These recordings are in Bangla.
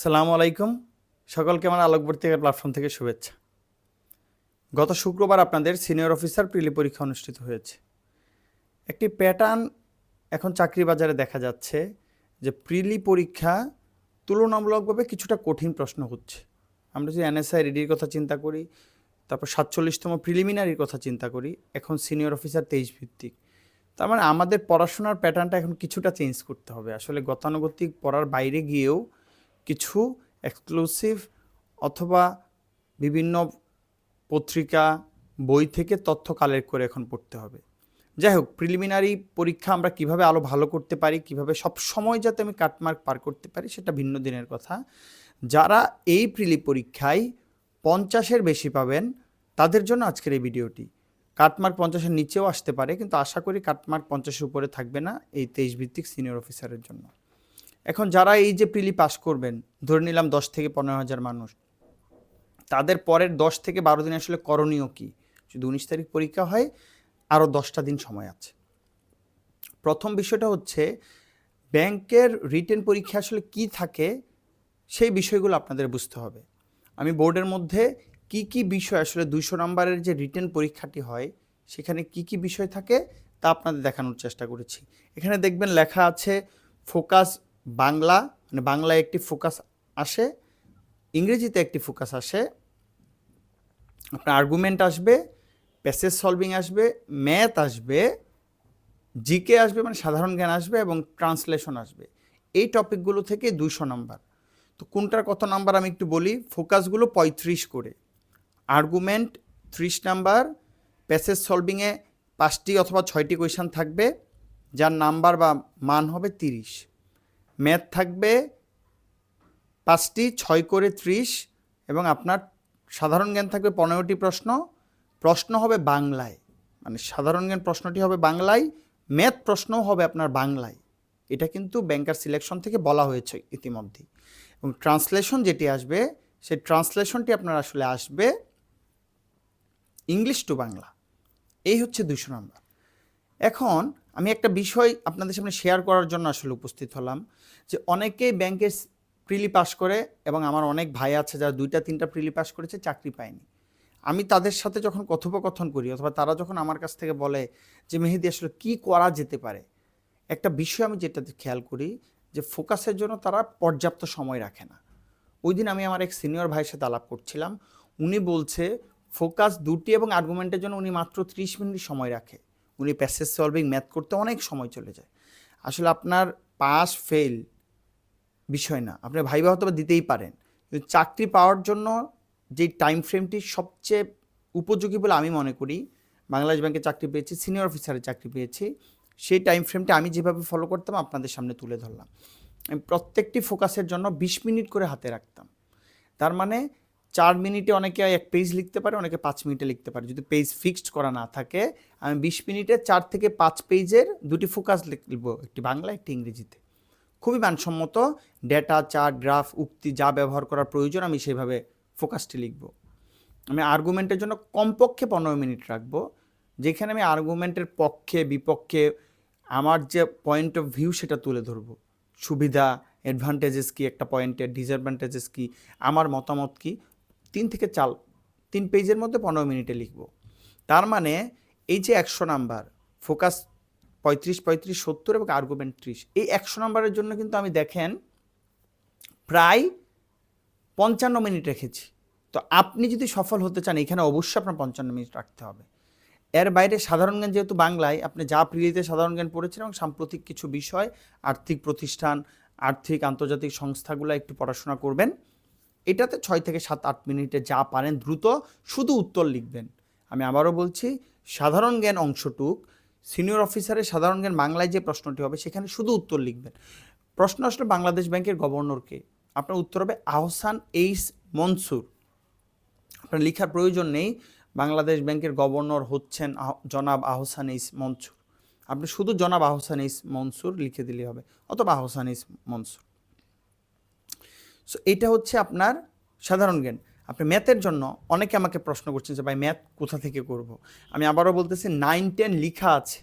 আসসালামু আলাইকুম। সকলকে আমার আলোকবর্তিকার প্ল্যাটফর্ম থেকে শুভেচ্ছা। গত শুক্রবার আপনাদের সিনিয়র অফিসার প্রিলি পরীক্ষা অনুষ্ঠিত হয়েছে। একটি প্যাটার্ন এখন চাকরি বাজারে দেখা যাচ্ছে যে প্রিলি পরীক্ষা তুলনামূলকভাবে কিছুটা কঠিন প্রশ্ন হচ্ছে। আমরা যদি এনএসআই রেডির কথা চিন্তা করি, তারপর সাতচল্লিশতম প্রিলিমিনারির কথা চিন্তা করি, এখন সিনিয়র অফিসার তেইশ ভিত্তিক তার মানে আমাদের পড়াশোনার প্যাটার্নটা এখন কিছুটা চেঞ্জ করতে হবে। আসলে গতানুগতিক পড়ার বাইরে গিয়েও কিছু এক্সক্লুসিভ অথবা বিভিন্ন পত্রিকা, বই থেকে তথ্য কালেক্ট করে এখন পড়তে হবে। যাই হোক প্রিলিমিনারি পরীক্ষা আমরা কীভাবে আলো ভালো করতে পারি, কীভাবে সব সময় যাতে আমি কাটমার্ক পার করতে পারি, সেটা ভিন্ন দিনের কথা। যারা এই প্রিলি পরীক্ষায় পঞ্চাশের বেশি পাবেন, তাদের জন্য আজকের এই ভিডিওটি। কাটমার্ক পঞ্চাশের নিচেও আসতে পারে, কিন্তু আশা করি কাটমার্ক পঞ্চাশের উপরে থাকবে না এই তেইশ ভিত্তিক সিনিয়র অফিসারের জন্য। এখন যারা এই যে প্রিলি পাস করবেন, ধরে নিলাম দশ থেকে পনেরো হাজার মানুষ, তাদের পরের দশ থেকে বারো দিন আসলে করণীয় কি? যদি উনিশ তারিখ পরীক্ষা হয় আরও দশটা দিন সময় আছে। প্রথম বিষয়টা হচ্ছে, ব্যাংকের রিটেন পরীক্ষা আসলে কি থাকে, সেই বিষয়গুলো আপনাদের বুঝতে হবে। আমি বোর্ডের মধ্যে কি কি বিষয় আসলে দুইশো নম্বরের যে রিটেন পরীক্ষাটি হয়, সেখানে কি কি বিষয় থাকে, তা আপনাদের দেখানোর চেষ্টা করেছি। এখানে দেখবেন লেখা আছে, ফোকাস বাংলা মানে বাংলায় একটি ফোকাস আসে, ইংরেজিতে একটি ফোকাস আসে, আপনার আর্গুমেন্ট আসবে প্যাসেজ সলভিং আসবে ম্যাথ আসবে জিকে আসবে মানে সাধারণ জ্ঞান আসবে এবং ট্রান্সলেশন আসবে। এই টপিকগুলো থেকে দুশো নাম্বার তো কোনটার কত নাম্বার আমি একটু বলি? ফোকাসগুলো পঁয়ত্রিশ করে। আর্গুমেন্ট ত্রিশ নাম্বার প্যাসেজ সলভিংয়ে পাঁচটি অথবা ছয়টি কোয়েশান থাকবে, যার নাম্বার বা মান হবে তিরিশ। ম্যাথ থাকবে পাঁচটি, ছয় করে ত্রিশ এবং আপনার সাধারণ জ্ঞান থাকবে পনেরোটি প্রশ্ন। প্রশ্ন হবে বাংলায়। মানে সাধারণ জ্ঞান প্রশ্নটি হবে বাংলায়, ম্যাথ প্রশ্নও হবে আপনার বাংলায়। এটা কিন্তু ব্যাংকার সিলেকশন থেকে বলা হয়েছে ইতিমধ্যেই। এবং ট্রান্সলেশন যেটি আসবে, সেই ট্রান্সলেশনটি আপনার আসলে আসবে ইংলিশ টু বাংলা। এই হচ্ছে দুশো নম্বর। এখন আমি একটা বিষয় আপনাদের সামনে শেয়ার করার জন্য আসলে উপস্থিত হলাম, যে অনেকেই ব্যাংকের প্রিলি পাস করে এবং আমার অনেক ভাই আছে যারা দুইটা, তিনটা প্রিলি পাস করেছে, চাকরি পায়নি। আমি তাদের সাথে যখন কথোপকথন করি অথবা তারা যখন আমার কাছ থেকে বলে যে, মেহেদি, আসলে কি করা যেতে পারে? একটা বিষয় আমি যেটা খেয়াল করি যে ফোকাসের জন্য তারা পর্যাপ্ত সময় রাখে না। ওই দিন আমি আমার এক সিনিয়র ভাইয়ের সাথে আলাপ করছিলাম। উনি বলছে ফোকাস দুটি এবং আর্গুমেন্টের জন্য উনি মাত্র ত্রিশ মিনিট সময় রাখে। উনি প্যাসেজ সলভিং ম্যাথ করতে অনেক সময় চলে যায়। আসলে আপনার পাস ফেল বিষয় না। আপনি ভাইবা হয়তো দিতেই পারেন। চাকরি পাওয়ার জন্য যে টাইম ফ্রেমটি সবচেয়ে উপযোগী বলে আমি মনে করি, বাংলাদেশ ব্যাংকে চাকরি পেয়েছি সিনিয়র অফিসারের চাকরি পেয়েছি, সেই টাইম ফ্রেমটা আমি যেভাবে ফলো করতাম আপনাদের সামনে তুলে ধরলাম। আমি প্রত্যেকটি ফোকাসের জন্য বিশ মিনিট করে হাতে রাখতাম। তার মানে চার মিনিটে অনেকে এক পেজ লিখতে পারে, অনেকে পাঁচ মিনিটে লিখতে পারে। যদি পেজ ফিক্সড করা না থাকে, আমি বিশ মিনিটে চার থেকে পাঁচ পেজের দুটি ফোকাস লিখব, একটি বাংলা, একটি ইংরেজিতে। খুবই মানসম্মত ডেটা চার্ট গ্রাফ উক্তি যা ব্যবহার করার প্রয়োজন, আমি সেভাবে ফোকাসটি লিখব। আমি আর্গুমেন্টের জন্য কমপক্ষে পনেরো মিনিট রাখব, যেখানে আমি আর্গুমেন্টের পক্ষে, বিপক্ষে, আমার যে পয়েন্ট অফ ভিউ সেটা তুলে ধরবো। সুবিধা অ্যাডভান্টেজেস কি, একটা পয়েন্টের ডিসঅ্যাডভান্টেজেস কি, আমার মতামত কি তিন থেকে চাল তিন পেজের মধ্যে পনেরো মিনিটে লিখব। তার মানে এই যে একশো নাম্বার, ফোকাস পঁয়ত্রিশ পঁয়ত্রিশ, সত্তর এবং আর্গুমেন্ট ত্রিশ, এই একশো নাম্বারের জন্য কিন্তু আমি দেখেন প্রায় পঞ্চান্ন মিনিট রেখেছি। তো আপনি যদি সফল হতে চান, এখানে অবশ্যই আপনার পঞ্চান্ন মিনিট রাখতে হবে। এর বাইরে সাধারণ জ্ঞান যেহেতু বাংলায়, আপনি যা প্রিলিতে সাধারণ জ্ঞান পড়েছেন এবং সাম্প্রতিক কিছু বিষয়, আর্থিক প্রতিষ্ঠান, আর্থিক আন্তর্জাতিক সংস্থাগুলো একটু পড়াশোনা করবেন। এটাতে ছয় থেকে সাত, আট মিনিটে যা পারেন দ্রুত শুধু উত্তর লিখবেন। আমি আবারও বলছি, সাধারণ জ্ঞান অংশটুক, সিনিয়র অফিসারের সাধারণ জ্ঞান বাংলায় যে প্রশ্নটি হবে সেখানে শুধু উত্তর লিখবেন। প্রশ্ন আসলে বাংলাদেশ ব্যাংকের গভর্নরকে। আপনার উত্তর হবে আহসান এইস মনসুর। আপনার লেখার প্রয়োজন নেই, বাংলাদেশ ব্যাংকের গভর্নর হচ্ছেন জনাব আহসান ইস মনসুর। আপনি শুধু জনাব আহসান ইস মনসুর লিখে দিলেই হবে, অথবা আহসান ইস মনসুর। সো এটা হচ্ছে আপনার সাধারণ জ্ঞান। আপনি ম্যাথের জন্য অনেকে আমাকে প্রশ্ন করছেন যে, ভাই, ম্যাথ কোথা থেকে করব। আমি আবারও বলতেছি নাইন টেন লিখা আছে।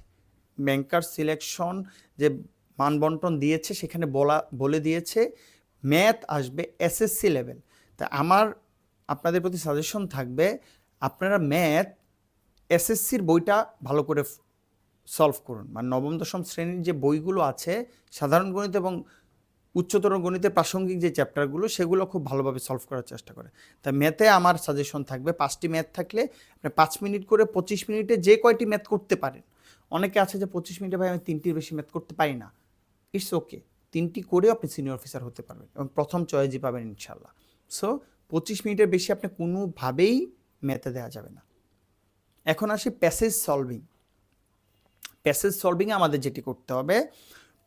ব্যাংকার সিলেকশন যে মানবন্টন দিয়েছে, সেখানে বলা, বলে দিয়েছে, ম্যাথ আসবে এসএসসি লেভেল তা আমার, আপনাদের প্রতি সাজেশন থাকবে, আপনারা ম্যাথ এসএসসির বইটা ভালো করে সলভ করুন। মানে নবম, দশম শ্রেণির যে বইগুলো আছে, সাধারণ গণিত এবং উচ্চতর গণিতের প্রাসঙ্গিক যে চ্যাপ্টারগুলো, সেগুলো খুব ভালোভাবে সলভ করার চেষ্টা করে। তা ম্যাথে আমার সাজেশন থাকবে, পাঁচটি ম্যাথ থাকলে আপনি পাঁচ মিনিট করে পঁচিশ মিনিটে যে কয়টি ম্যাথ করতে পারেন। অনেকে আছে যে পঁচিশ মিনিটে ভাই আমি তিনটির বেশি ম্যাথ করতে পারি না। ইটস ওকে তিনটি করেও আপনি সিনিয়র অফিসার হতে পারবেন এবং প্রথম চয়েসই পাবেন ইনশাল্লাহ সো পঁচিশ মিনিটের বেশি আপনি কোনোভাবেই ম্যাথে দেওয়া যাবে না। এখন আসি প্যাসেজ সলভিং প্যাসেজ সলভিংয়ে আমাদের যেটি করতে হবে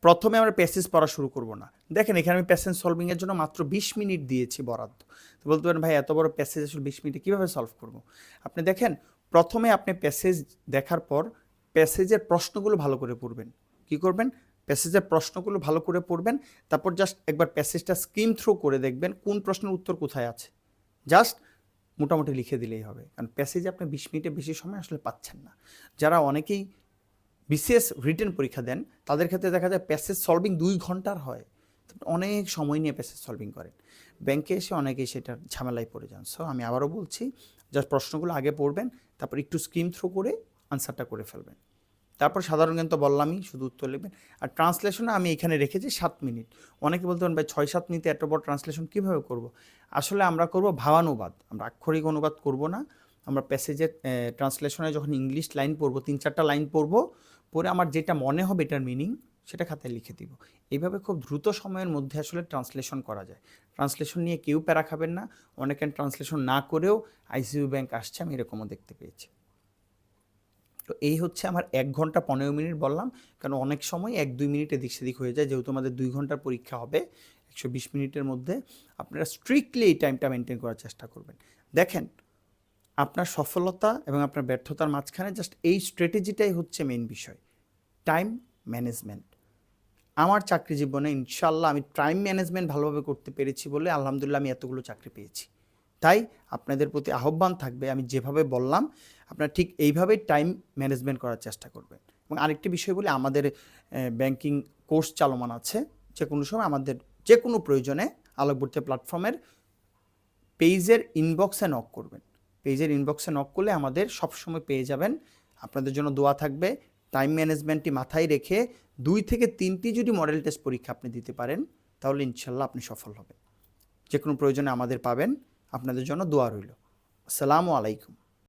প্রথমে আমরা প্যাসেজ পড়া শুরু করব না। দেখেন, এখানে আমি প্যাসেজ সলভিংয়ের জন্য মাত্র বিশ মিনিট দিয়েছি বরাদ্দ। তো বলতে পারেন, ভাই, এত বড় প্যাসেজ আসলে বিশ মিনিটে কীভাবে সলভ করব? আপনি দেখেন, প্রথমে আপনি প্যাসেজ দেখার পর প্যাসেজের প্রশ্নগুলো ভালো করে পড়বেন। কি করবেন? প্যাসেজের প্রশ্নগুলো ভালো করে পড়বেন, তারপর জাস্ট একবার প্যাসেজটা স্ক্রিন থ্রু করে দেখবেন কোন প্রশ্নের উত্তর কোথায় আছে। জাস্ট মোটামুটি লিখে দিলেই হবে। কারণ প্যাসেজে আপনি বিশ মিনিটের বেশি সময় আসলে পাচ্ছেন না। যারা অনেকেই বিসিএস রিটেন পরীক্ষা দেন, তাদের ক্ষেত্রে দেখা যায় প্যাসেজ সলভিং দুই ঘণ্টার হয়। অনেক সময় নিয়ে প্যাসেজ সলভিং করেন। ব্যাংকে এসে অনেকেই সেটার ঝামেলায় পড়ে যান। সো আমি আবারও বলছি জাস্ট প্রশ্নগুলো আগে পড়বেন, তারপর একটু স্ক্রিম থ্রু করে আনসারটা করে ফেলবেন। তারপর সাধারণ জ্ঞান তো বললামই, শুধু উত্তর লিখবেন। আর ট্রান্সলেশনে আমি এখানে রেখেছি সাত মিনিট। অনেকে বলতে পারেন, ভাই, ছয় সাত মিনিটে এত বড় ট্রান্সলেশন কীভাবে করব? আসলে আমরা করব ভাবানুবাদ। আমরা আক্ষরিক অনুবাদ করব না। আমরা প্যাসেজের ট্রান্সলেশনে যখন ইংলিশ লাইন পড়ব, তিন চারটা লাইন পড়ব পরে আমার যেটা মনে হবে এটার মিনিং সেটা খাতায় লিখে দিব। এইভাবে খুব দ্রুত সময়ের মধ্যে আসলে ট্রান্সলেশন করা যায়। ট্রান্সলেশন নিয়ে কেউ প্যারা খাবেন না। অনেকে ট্রান্সলেশন না করেও আইসিইউ ব্যাংক আসছে, আমি এরকমও দেখতে পেয়েছি। তো এই হচ্ছে আমার এক ঘণ্টা পনেরো মিনিট বললাম কারণ অনেক সময় এক দুই মিনিট এদিক সেদিক হয়ে যায়। যেহেতু আমাদের দুই ঘণ্টার পরীক্ষা হবে, একশো বিশ মিনিটের মধ্যে, আপনারা স্ট্রিক্টলি এই টাইমটা মেনটেন করার চেষ্টা করবেন। দেখেন আপনার সফলতা এবং আপনার ব্যর্থতার মাঝখানে জাস্ট এই স্ট্র্যাটেজিটাই হচ্ছে মেইন বিষয়। টাইম ম্যানেজমেন্ট আমার চাকরি জীবনে ইনশাল্লাহ আমি টাইম ম্যানেজমেন্ট ভালোভাবে করতে পেরেছি বলে আলহামদুলিল্লাহ আমি এতগুলো চাকরি পেয়েছি। তাই আপনাদের প্রতি আহ্বান থাকবে, আমি যেভাবে বললাম, আপনারা ঠিক এইভাবেই টাইম ম্যানেজমেন্ট করার চেষ্টা করবেন। এবং আরেকটি বিষয় বলে, আমাদের ব্যাংকিং কোর্স চালমান আছে। যে কোনো সময় আমাদের যে কোনো প্রয়োজনে আলোকবর্তী প্ল্যাটফর্মের পেজের ইনবক্সে নক করবেন। পেজের ইনবক্সে নক করলে আমাদের সবসময় পেয়ে যাবেন। আপনাদের জন্য দোয়া থাকবে। টাইম ম্যানেজমেন্টটি মাথায় রেখে দুই থেকে তিনটি যদি মডেল টেস্ট পরীক্ষা আপনি দিতে পারেন, তাহলে ইনশাল্লাহ আপনি সফল হবেন। যে কোনো প্রয়োজনে আমাদের পাবেন। আপনাদের জন্য দোয়া রইল। আসসালামু আলাইকুম।